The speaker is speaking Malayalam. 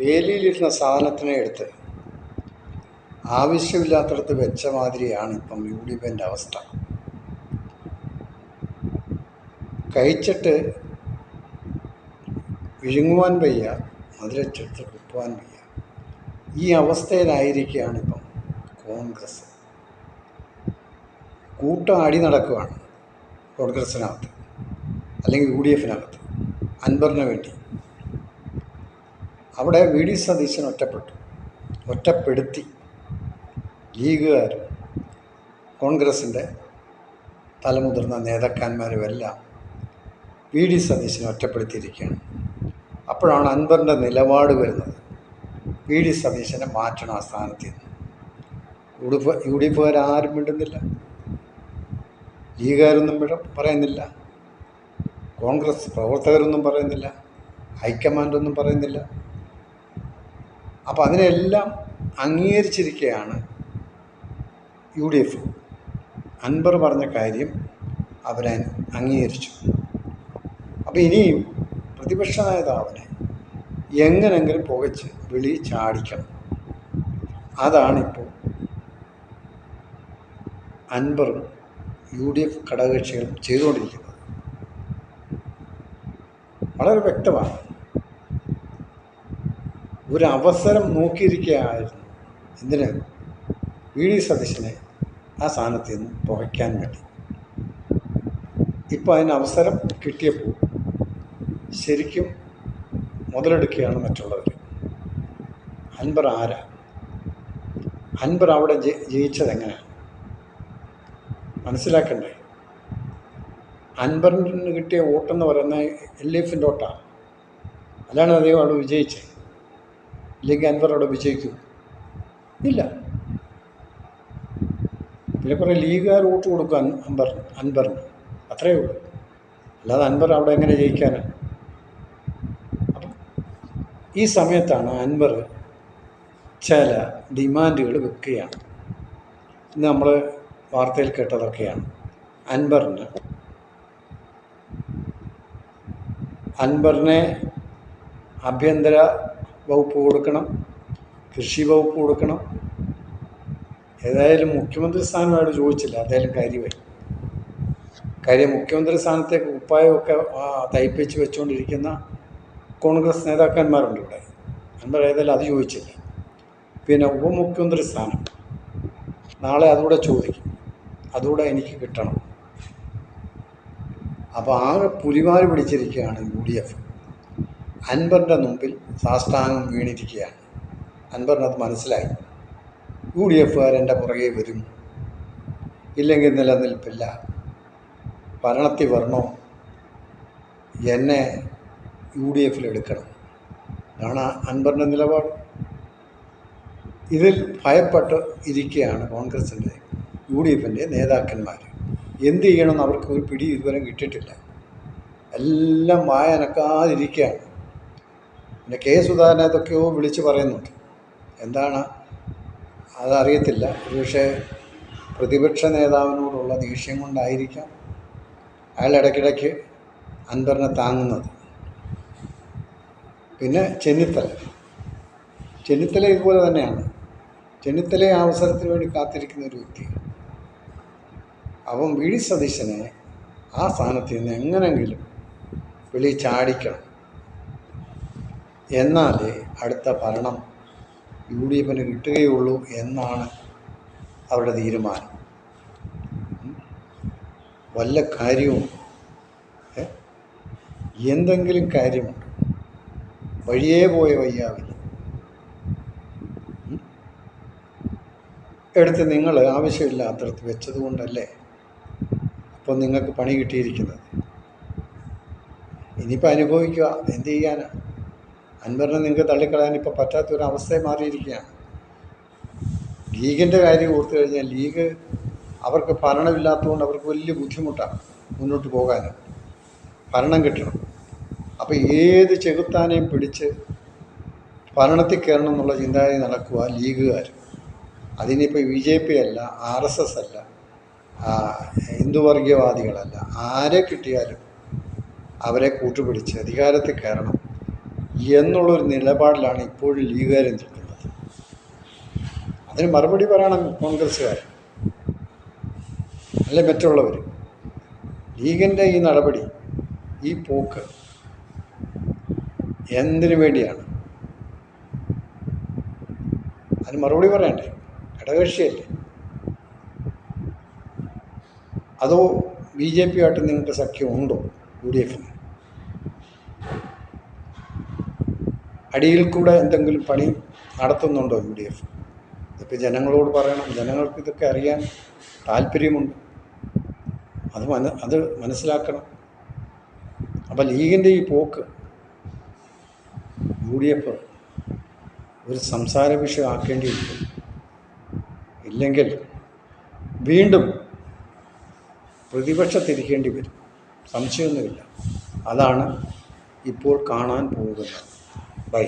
വേലിയിലിരുന്ന സാധനത്തിനെ എടുത്ത് ആവശ്യമില്ലാത്തടത്ത് വെച്ച മാതിരിയാണ് ഇപ്പം യു ഡി എഫിന്റെ അവസ്ഥ. കഴിച്ചിട്ട് വിഴുങ്ങുവാൻ വയ്യ മധുരച്ചെടുത്ത് കുത്തുവാൻ വയ്യ. ഈ അവസ്ഥയിലായിരിക്കുകയാണ് ഇപ്പം കോൺഗ്രസ്. കൂട്ടം അടി നടക്കുകയാണ് കോൺഗ്രസിനകത്ത് അല്ലെങ്കിൽ യു ഡി എഫിനകത്ത് അൻബറിന് വേണ്ടി. അവിടെ വി ഡി സതീശൻ ഒറ്റപ്പെട്ടു. ഒറ്റപ്പെടുത്തി. ലീഗുകാർ കോൺഗ്രസിന്റെ തലമുതിർന്ന നേതാക്കന്മാരുമെല്ലാം വി ഡി സതീശനെ ഒറ്റപ്പെടുത്തിയിരിക്കുകയാണ്. അപ്പോഴാണ് അൻവറിന്റെ നിലപാട് വരുന്നത്. വി ഡി സതീശനെ മാറ്റണം ആ സ്ഥാനത്ത് നിന്ന്. U D F U D എഫുകാർ ആരും മിണ്ടുന്നില്ല. ലീഗുകാരൊന്നും പറയുന്നില്ല. കോൺഗ്രസ് പ്രവർത്തകരൊന്നും പറയുന്നില്ല. ഹൈക്കമാൻഡൊന്നും പറയുന്നില്ല. അപ്പോൾ അതിനെല്ലാം അംഗീകരിച്ചിരിക്കുകയാണ് യു ഡി എഫ് അൻബർ പറഞ്ഞ കാര്യം അവർ അംഗീകരിച്ചു. അപ്പോൾ ഇനിയും പ്രതിപക്ഷ നേതാവിനെ എങ്ങനെങ്കിലും പുകച്ച് വിളി ചാടിക്കണം. അതാണിപ്പോൾ അൻപറും യു ഡി എഫ് ഘടകകക്ഷികളും ചെയ്തുകൊണ്ടിരിക്കുന്നത്. വളരെ വ്യക്തമാണ്. ഒരു അവസരം നോക്കിയിരിക്കുകയായിരുന്നു. എന്തിന്? വി. ഡി. സതീശനെ ആ സ്ഥാനത്ത് നിന്ന് പുകയ്ക്കാൻ വേണ്ടി. ഇപ്പോൾ അതിന് അവസരം കിട്ടിയപ്പോൾ ശരിക്കും മുതലെടുക്കുകയാണ് മറ്റുള്ളവർ. അൻപർ ആരാ? അൻപർ അവിടെ ജയി- ജയിച്ചത് എങ്ങനെയാണ് മനസ്സിലാക്കണ്ടേ? അൻപറിന് കിട്ടിയ വോട്ടെന്ന് പറയുന്നത് എൽ എഫിന്റെ വോട്ടാണ് അല്ലാണ്ട് അദ്ദേഹം അവിടെ വിജയിച്ചത് ഇല്ലെങ്കിൽ അൻവർ അവിടെ വിജയിക്കും. ഇല്ല. പിന്നെ കുറേ ലീഗുകാർ വോട്ട് കൊടുക്കും അൻവർ അൻവറിന്. അത്രയേ ഉള്ളൂ. അല്ലാതെ അൻവർ അവിടെ എങ്ങനെ ജയിക്കാനാണ് അപ്പം ഈ സമയത്താണ് അൻവർ ചില ഡിമാൻഡുകൾ വെക്കുകയാണ്. ഇന്ന് നമ്മൾ വാർത്തയിൽ കേട്ടതൊക്കെയാണ്. അൻവറിന് അൻവറിനെ ആഭ്യന്തര വകുപ്പ് കൊടുക്കണം കൃഷി വകുപ്പ് കൊടുക്കണം. ഏതായാലും മുഖ്യമന്ത്രി സ്ഥാനം അയാൾ ചോദിച്ചില്ല അതായാലും കാര്യമായി. കാര്യം മുഖ്യമന്ത്രി സ്ഥാനത്തേക്ക് കുപ്പായമൊക്കെ ആ, തയ്പ്പിച്ച് വെച്ചുകൊണ്ടിരിക്കുന്ന കോൺഗ്രസ് നേതാക്കന്മാരുണ്ട് ഇവിടെ. അൻവർ ഏതായാലും അത് ചോദിച്ചില്ല. പിന്നെ ഉപമുഖ്യമന്ത്രി സ്ഥാനം. നാളെ അതുകൂടെ ചോദിക്കും. അതുകൂടെ എനിക്ക് കിട്ടണം. അപ്പോൾ ആകെ പുലിമാർ പിടിച്ചിരിക്കുകയാണ് യു ഡി എഫ്. അൻവറിന്റെ മുമ്പിൽ സാഷ്ടാംഗം വീണിരിക്കുകയാണ്. അൻവറിനത് മനസ്സിലായി. യു ഡി എഫുകാരെന്റെ പുറകെ വരും. ഇല്ലെങ്കിൽ നിലനിൽപ്പില്ല. ഭരണത്തിൽ വരണോ? എന്നെ യു ഡി എഫിൽ എടുക്കണം. ഇതാണ് അൻവറിന്റെ നിലപാട്. ഇതിൽ ഭയപ്പെട്ട് ഇരിക്കുകയാണ് കോൺഗ്രസിന്റെ യു ഡി എഫിന്റെ നേതാക്കന്മാർ എന്ത് ചെയ്യണമെന്ന് അവർക്ക് ഒരു പിടി ഇതുവരെ കിട്ടിയിട്ടില്ല. എല്ലാം വായനക്കാതിരിക്കുകയാണ്. പിന്നെ കെ സുധാകരൻ അതൊക്കെയോ വിളിച്ച് പറയുന്നുണ്ട്. എന്താണ്? അതറിയത്തില്ല. ഒരുപക്ഷെ പ്രതിപക്ഷ നേതാവിനോടുള്ള ദേഷ്യം കൊണ്ടായിരിക്കാം അയാൾ ഇടയ്ക്കിടയ്ക്ക് അൻവറിനെ താങ്ങുന്നത്. പിന്നെ ചെന്നിത്തല. ചെന്നിത്തല ഇതുപോലെ തന്നെയാണ്. ചെന്നിത്തല അവസരത്തിന് വേണ്ടി കാത്തിരിക്കുന്ന ഒരു വ്യക്തി. അപ്പം വി സതീശനെ ആ സ്ഥാനത്ത് നിന്ന് എങ്ങനെങ്കിലും വെളി ചാടിക്കണം എന്നാലേ അടുത്ത ഭരണം യു ഡി എഫിന് കിട്ടുകയുള്ളൂ എന്നാണ് അവരുടെ തീരുമാനം. വല്ല കാര്യവും എന്തെങ്കിലും കാര്യമുണ്ട്. വഴിയേ പോയ വയ്യാവില്ല. എടുത്ത് നിങ്ങൾ ആവശ്യമില്ലാത്തടത്ത് വെച്ചത് കൊണ്ടല്ലേ? അപ്പോൾ നിങ്ങൾക്ക് പണി കിട്ടിയിരിക്കുന്നത്. ഇനിയിപ്പോൾ അനുഭവിക്കുക എന്ത് ചെയ്യാനാ? അൻവറിനെ നിങ്ങൾക്ക് തള്ളിക്കളയാൻ ഇപ്പോൾ പറ്റാത്തൊരു അവസ്ഥയെ മാറിയിരിക്കുകയാണ്. ലീഗിന്റെ കാര്യം ഓർത്തു കഴിഞ്ഞാൽ ലീഗ് അവർക്ക് ഭരണമില്ലാത്തതുകൊണ്ട് അവർക്ക് വലിയ ബുദ്ധിമുട്ടാണ് മുന്നോട്ട് പോകാൻ ഭരണം കിട്ടണം. അപ്പോൾ ഏത് ചെകുത്താനെയും പിടിച്ച് ഭരണത്തിൽ കയറണം എന്നുള്ള ചിന്താഗതി നടക്കുക ലീഗുകാർ. അതിനിപ്പോൾ ബി ജെ പി അല്ല ആർ എസ് എസ് അല്ല ഹിന്ദുവർഗീയവാദികളല്ല. ആരെ കിട്ടിയാലും അവരെ കൂട്ടുപിടിച്ച് അധികാരത്തിൽ കയറണം. എന്നുള്ളൊരു നിലപാടിലാണ് ഇപ്പോഴും ലീഗുകാർ നിൽക്കുന്നത്. അതിന് മറുപടി പറയണം കോൺഗ്രസ്സുകാർ അല്ലെ മറ്റുള്ളവർ ലീഗിന്റെ ഈ നടപടി ഈ പോക്ക് എന്തിനു വേണ്ടിയാണ്? അതിന് മറുപടി പറയണ്ടേ? ഘടകകക്ഷിയല്ലേ? അതോ ബി ജെ പി ആയിട്ട് നിങ്ങൾക്ക് സഖ്യമുണ്ടോ? യു ഡി എഫിന്? അടിയിൽ കൂടെ എന്തെങ്കിലും പണി നടത്തുന്നുണ്ടോ യു ഡി എഫ്? ഇതൊക്കെ ജനങ്ങളോട് പറയണം. ജനങ്ങൾക്ക് ഇതൊക്കെ അറിയാൻ താല്പര്യമുണ്ട്. അത് മന അത് മനസ്സിലാക്കണം. അപ്പം ലീഗിന്റെ ഈ പോക്ക് യു ഡി എഫ് ഒരു സംസാര വിഷയമാക്കേണ്ടിയിരിക്കും ഇല്ലെങ്കിൽ വീണ്ടും പ്രതിപക്ഷത്തിരിക്കേണ്ടി വരും. സംശയമൊന്നുമില്ല. അതാണ് ഇപ്പോൾ കാണാൻ പോകുന്നത്. ബൈ